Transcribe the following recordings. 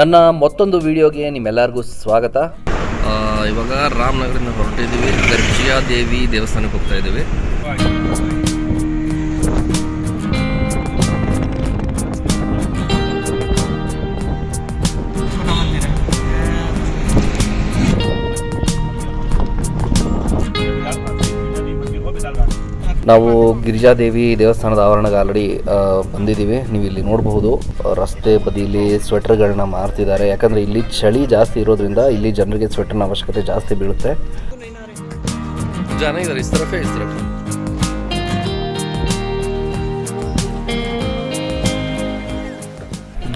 ನನ್ನ ಮತ್ತೊಂದು ವಿಡಿಯೋಗೆ ನಿಮ್ಮೆಲ್ಲರಿಗೂ ಸ್ವಾಗತ. ಇವಾಗ ರಾಮನಗರದಿಂದ ಹೊರಟಿದ್ದೀವಿ. ಗರ್ಜಿಯಾ ದೇವಿ ದೇವಸ್ಥಾನಕ್ಕೆ ಹೋಗ್ತಾ ಇದ್ದೀವಿ. ನಾವು ಗಿರಿಜಾದೇವಿ ದೇವಸ್ಥಾನದ ಆವರಣಕ್ಕೆ ಆಲ್ರೆಡಿ ಬಂದಿದ್ದೀವಿ. ನೀವು ಇಲ್ಲಿ ನೋಡಬಹುದು ರಸ್ತೆ ಬದಿಯಲ್ಲಿ ಸ್ವೆಟರ್ಗಳನ್ನ ಮಾರ್ತಿದ್ದಾರೆ. ಯಾಕಂದರೆ ಇಲ್ಲಿ ಚಳಿ ಜಾಸ್ತಿ ಇರೋದ್ರಿಂದ ಇಲ್ಲಿ ಜನರಿಗೆ ಸ್ವೆಟರ್ನ ಅವಶ್ಯಕತೆ ಜಾಸ್ತಿ ಬೀಳುತ್ತೆ. ಜನ ಇದ್ದಾರೆ ಇಸ್ ತರಫೇ ಇಸ್ ತರಫ್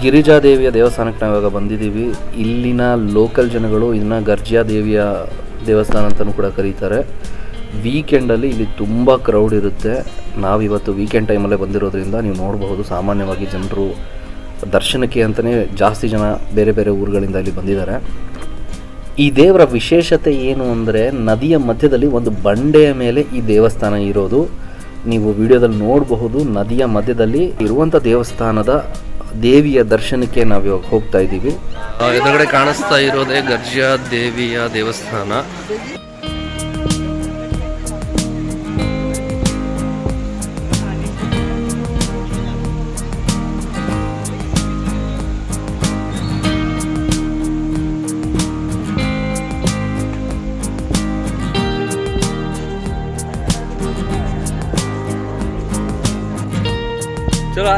ಗಿರಿಜಾದೇವಿಯ ದೇವಸ್ಥಾನಕ್ಕೆ ನಾವು ಇವಾಗ ಬಂದಿದ್ದೀವಿ. ಇಲ್ಲಿನ ಲೋಕಲ್ ಜನಗಳು ಇದನ್ನ ಗರ್ಜಿಯಾ ದೇವಿಯ ದೇವಸ್ಥಾನ ಅಂತಲೂ ಕೂಡ ಕರೀತಾರೆ. ವೀಕೆಂಡಲ್ಲಿ ಇಲ್ಲಿ ತುಂಬ ಕ್ರೌಡ್ ಇರುತ್ತೆ. ನಾವಿವತ್ತು ವೀಕೆಂಡ್ ಟೈಮಲ್ಲೇ ಬಂದಿರೋದ್ರಿಂದ ನೀವು ನೋಡಬಹುದು ಸಾಮಾನ್ಯವಾಗಿ ಜನರು ದರ್ಶನಕ್ಕೆ ಅಂತಲೇ ಜಾಸ್ತಿ ಜನ ಬೇರೆ ಬೇರೆ ಊರುಗಳಿಂದ ಇಲ್ಲಿ ಬಂದಿದ್ದಾರೆ. ಈ ದೇವರ ವಿಶೇಷತೆ ಏನು ಅಂದರೆ ನದಿಯ ಮಧ್ಯದಲ್ಲಿ ಒಂದು ಬಂಡೆಯ ಮೇಲೆ ಈ ದೇವಸ್ಥಾನ ಇರೋದು. ನೀವು ವಿಡಿಯೋದಲ್ಲಿ ನೋಡಬಹುದು ನದಿಯ ಮಧ್ಯದಲ್ಲಿ ಇರುವಂಥ ದೇವಸ್ಥಾನದ ದೇವಿಯ ದರ್ಶನಕ್ಕೆ ನಾವು ಇವಾಗ ಹೋಗ್ತಾ ಇದ್ದೀವಿ ಎದುರುಗಡೆ ಕಾಣಿಸ್ತಾ ಇರೋದೇ ಗರ್ಜಾ ದೇವಿಯ ದೇವಸ್ಥಾನ. ಚಲೋ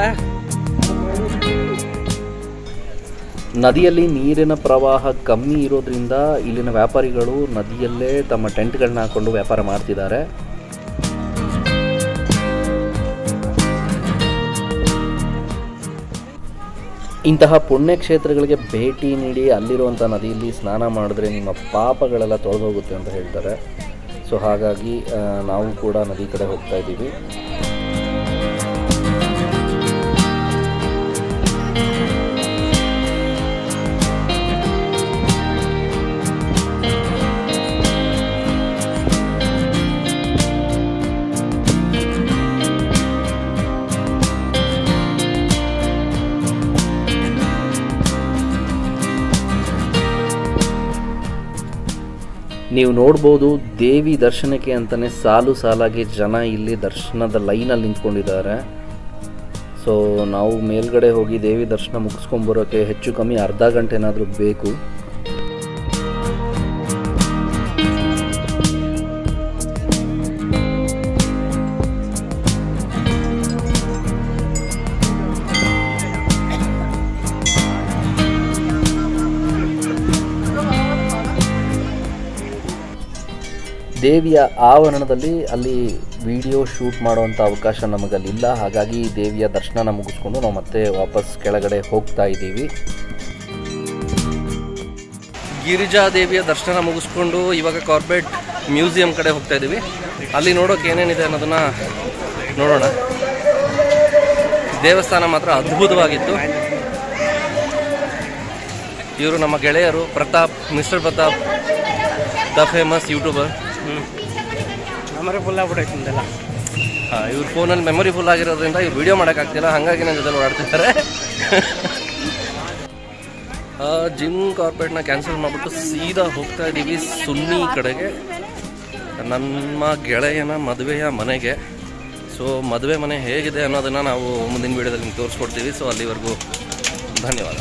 ನದಿಯಲ್ಲಿ ನೀರಿನ ಪ್ರವಾಹ ಕಮ್ಮಿ ಇರೋದ್ರಿಂದ ಇಲ್ಲಿನ ವ್ಯಾಪಾರಿಗಳು ನದಿಯಲ್ಲೇ ತಮ್ಮ ಟೆಂಟ್ಗಳನ್ನ ಹಾಕೊಂಡು ವ್ಯಾಪಾರ ಮಾಡ್ತಿದ್ದಾರೆ. ಇಂತಹ ಪುಣ್ಯಕ್ಷೇತ್ರಗಳಿಗೆ ಭೇಟಿ ನೀಡಿ ಅಲ್ಲಿರುವಂಥ ನದಿಯಲ್ಲಿ ಸ್ನಾನ ಮಾಡಿದ್ರೆ ನಿಮ್ಮ ಪಾಪಗಳೆಲ್ಲ ತೊಳೆದೋಗುತ್ತೆ ಅಂತ ಹೇಳ್ತಾರೆ. ಸೊ ಹಾಗಾಗಿ ನಾವು ಕೂಡ ನದಿ ಕಡೆ ಹೋಗ್ತಾ ಇದ್ದೀವಿ. ನೀವು ನೋಡ್ಬೋದು ದೇವಿ ದರ್ಶನಕ್ಕೆ ಅಂತಲೇ ಸಾಲು ಸಾಲಾಗಿ ಜನ ಇಲ್ಲಿ ದರ್ಶನದ ಲೈನಲ್ಲಿ ನಿಂತ್ಕೊಂಡಿದ್ದಾರೆ. ಸೊ ನಾವು ಮೇಲ್ಗಡೆ ಹೋಗಿ ದೇವಿ ದರ್ಶನ ಮುಗಿಸ್ಕೊಂಬರೋಕ್ಕೆ ಹೆಚ್ಚು ಕಮ್ಮಿ ಅರ್ಧ ಗಂಟೆನಾದರೂ ಬೇಕು. ದೇವಿಯ ಆವರಣದಲ್ಲಿ ಅಲ್ಲಿ ವಿಡಿಯೋ ಶೂಟ್ ಮಾಡುವಂಥ ಅವಕಾಶ ನಮಗಲ್ಲಿಲ್ಲ. ಹಾಗಾಗಿ ದೇವಿಯ ದರ್ಶನ ಮುಗಿಸ್ಕೊಂಡು ನಾವು ಮತ್ತೆ ವಾಪಸ್ ಕೆಳಗಡೆ ಹೋಗ್ತಾ ಇದ್ದೀವಿ. ಗಿರಿಜಾ ದೇವಿಯ ದರ್ಶನ ಮುಗಿಸ್ಕೊಂಡು ಇವಾಗ ಕಾರ್ಪೊರೇಟ್ ಮ್ಯೂಸಿಯಂ ಕಡೆ ಹೋಗ್ತಾ ಇದ್ದೀವಿ. ಅಲ್ಲಿ ನೋಡೋಕೆ ಏನೇನಿದೆ ಅನ್ನೋದನ್ನ ನೋಡೋಣ. ದೇವಸ್ಥಾನ ಮಾತ್ರ ಅದ್ಭುತವಾಗಿತ್ತು. ಇವರು ನಮ್ಮ ಗೆಳೆಯರು Pratap, mister Pratap, the famous YouTuber. Memory full ಆಗ್ಬಿಟ್ಟೈತಿಂದೆಲ್ಲ ಹಾಂ, ಇವ್ರ ಫೋನಲ್ಲಿ ಮೆಮೊರಿ ಫುಲ್ ಆಗಿರೋದ್ರಿಂದ ಇವ್ರು ವಿಡಿಯೋ ಮಾಡೋಕ್ಕಾಗ್ತಿಲ್ಲ ಹಾಗಾಗಿ ನನ್ನ ಜೊತೆ ಓಡಾಡ್ತಿದ್ದಾರೆ. ಜಿಮ್ ಕಾರ್ಪೊರೇಟ್ನ ಕ್ಯಾನ್ಸಲ್ ಮಾಡಿಬಿಟ್ಟು ಸೀದಾ ಹೋಗ್ತಾ ಇದ್ದೀವಿ ಸುನ್ನಿ ಕಡೆಗೆ. ನಮ್ಮ ಗೆಳೆಯನ ಮದುವೆಯ ಮನೆಗೆ. ಸೊ ಮದುವೆ ಮನೆ ಹೇಗಿದೆ ಅನ್ನೋದನ್ನು ನಾವು ಮುಂದಿನ ವೀಡಿಯೋದಲ್ಲಿ ತೋರಿಸ್ಕೊಡ್ತೀವಿ. ಸೊ ಅಲ್ಲಿವರೆಗೂ ಧನ್ಯವಾದ.